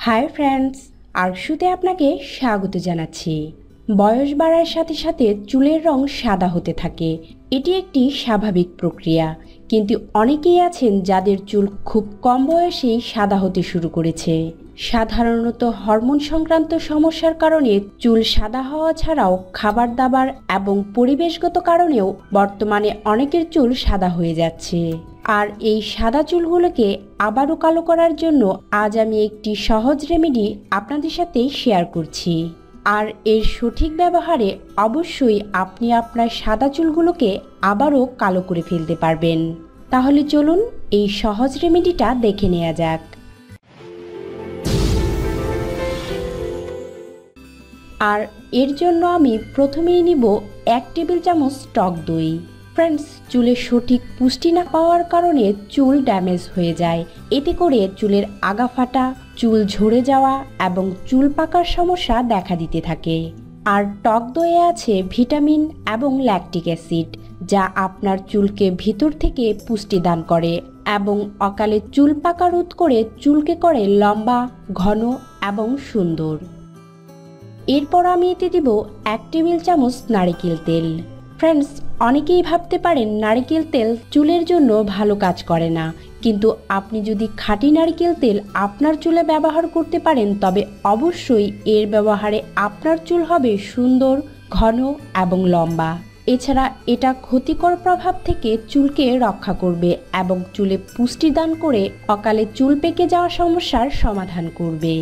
Hi friends, আরশুতে আপনাকে স্বাগত জানাচ্ছি। বয়স বাড়ার সাথে সাথে চুলের রং সাদা হতে থাকে। এটি একটি স্বাভাবিক প্রক্রিয়া। কিন্তু অনেকেই আছেন যাদের চুল খুব কম বয়সেই সাদা হতে শুরু করেছে। সাধারণত হরমোন সংক্রান্ত সমস্যার কারণে চুল সাদা হওয়া ছাড়াও খাবার দাবার এবং পরিবেশগত কারণেও বর্তমানে অনেকের চুল সাদা হয়ে যাচ্ছে। আর এই সাদা চুলগুলোকে আবারও কালো করার জন্য আজ আমি একটি সহজ রেমেডি আপনাদের সাথে শেয়ার করছি। আর এর সঠিক ব্যবহারে অবশ্যই আপনি আপনার সাদা চুলগুলোকে আবারও কালো করে ফেলতে পারবেন। তাহলে চলুন এই সহজ রেমেডিটা দেখে নেওয়া যাক। আর এর জন্য আমি প্রথমেই নিব এক টেবিল চামচ টক দই। ফ্রেন্ডস চুলে সঠিক পুষ্টি না পাওয়ার কারণে চুল ড্যামেজ হয়ে যায়। এতে করে চুলের আগা ফাটা, চুল ঝরে যাওয়া এবং চুল পাকার সমস্যা দেখা দিতে থাকে। আর টক দইয়ে আছে ভিটামিন এবং ল্যাকটিক অ্যাসিড যা আপনার চুলকে ভিতর থেকে পুষ্টি দান করে এবং অকালে চুল পাকা রোধ করে চুলকে করে লম্বা, ঘন এবং সুন্দর। এরপর আমি এতে দিব এক টেবিল চামচ নারিকেল তেল। ফ্রেন্ডস অনেকেই ভাবতে পারেন নারিকেল তেল চুলের জন্য ভালো কাজ করে না। কিন্তু আপনি যদি খাঁটি নারিকেল তেল আপনার চুলে ব্যবহার করতে পারেন, তবে অবশ্যই এর ব্যবহারে আপনার চুল হবে সুন্দর, ঘন এবং লম্বা। এছাড়া এটা ক্ষতিকর প্রভাব থেকে চুলকে রক্ষা করবে এবং চুলে পুষ্টি দান করে অকালে চুল পেকে যাওয়া সমস্যার সমাধান করবে।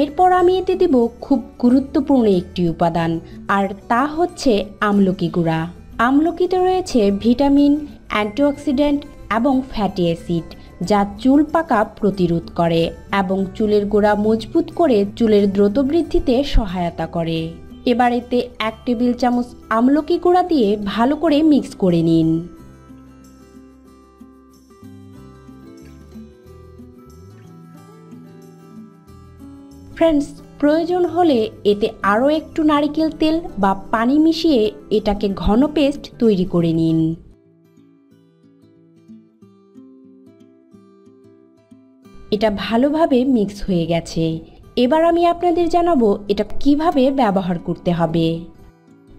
এরপর আমি এতে দেব খুব গুরুত্বপূর্ণ একটি উপাদান, আর তা হচ্ছে আমলকি গুঁড়া। আমলকিতে রয়েছে ভিটামিন, অ্যান্টিঅক্সিডেন্ট এবং ফ্যাটি অ্যাসিড, যা চুল পাকা প্রতিরোধ করে এবং চুলের গোড়া মজবুত করে চুলের দ্রুত বৃদ্ধিতে সহায়তা করে। এবার এতে এক টেবিল চামচ আমলকি গুঁড়া দিয়ে ভালো করে মিক্স করে নিন। ফ্রেন্ডস প্রয়োজন হলে এতে আরও একটু নারিকেল তেল বা পানি মিশিয়ে এটাকে ঘন পেস্ট তৈরি করে নিন। এটা ভালোভাবে মিক্স হয়ে গেছে। এবার আমি আপনাদের জানাব এটা কীভাবে ব্যবহার করতে হবে।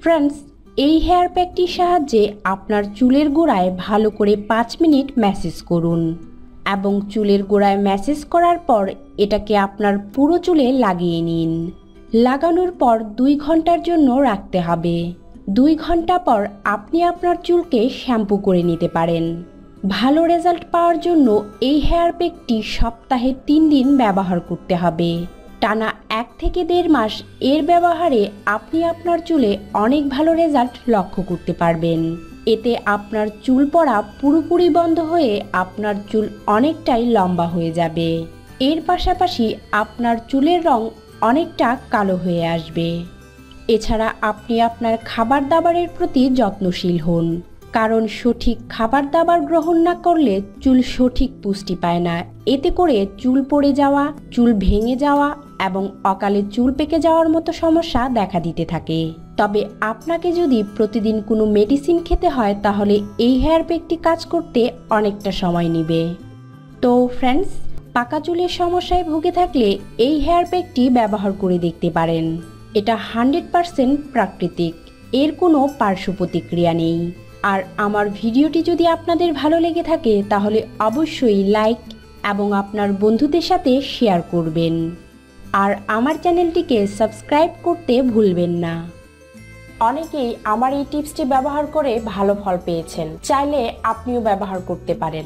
ফ্রেন্ডস এই হেয়ার প্যাকটির সাহায্যে আপনার চুলের গোড়ায় ভালো করে পাঁচ মিনিট ম্যাসেজ করুন। এবং চুলের গোড়ায় ম্যাসেজ করার পর এটাকে আপনার পুরো চুলে লাগিয়ে নিন। লাগানোর পর দুই ঘণ্টার জন্য রাখতে হবে। দুই ঘণ্টা পর আপনি আপনার চুলকে শ্যাম্পু করে নিতে পারেন। ভালো রেজাল্ট পাওয়ার জন্য এই হেয়ার প্যাকটি সপ্তাহে তিন দিন ব্যবহার করতে হবে। টানা এক থেকে দেড় মাস এর ব্যবহারে আপনি আপনার চুলে অনেক ভালো রেজাল্ট লক্ষ্য করতে পারবেন। এতে আপনার চুল পড়া পুরোপুরি বন্ধ হয়ে আপনার চুল অনেকটাই লম্বা হয়ে যাবে। এর পাশাপাশি আপনার চুলের রং অনেকটা কালো হয়ে আসবে। এছাড়া আপনি আপনার খাবার দাবারের প্রতি যত্নশীল হন। কারণ সঠিক খাবার দাবার গ্রহণ না করলে চুল সঠিক পুষ্টি পায় না। এতে করে চুল পড়ে যাওয়া, চুল ভেঙে যাওয়া এবং অকালে চুল পেকে যাওয়ার মতো সমস্যা দেখা দিতে থাকে। তবে আপনাকে যদি প্রতিদিন কোনো মেডিসিন খেতে হয়, তাহলে এই হেয়ার প্যাকটি কাজ করতে অনেকটা সময় নেবে। তো ফ্রেন্ডস, পাকা চুলের সমস্যায় ভুগে থাকলে এই হেয়ার প্যাকটি ব্যবহার করে দেখতে পারেন। এটা হান্ড্রেড প্রাকৃতিক। এর কোনো পার্শ্ব প্রতিক্রিয়া নেই। আর আমার ভিডিওটি যদি আপনাদের ভালো লেগে থাকে, তাহলে অবশ্যই লাইক এবং আপনার বন্ধুদের সাথে শেয়ার করবেন। আর আমার চ্যানেলটিকে সাবস্ক্রাইব করতে ভুলবেন না। অনেকেই আমার এই টিপসটি ব্যবহার করে ভালো ফল পেয়েছেন। চাইলে আপনিও ব্যবহার করতে পারেন।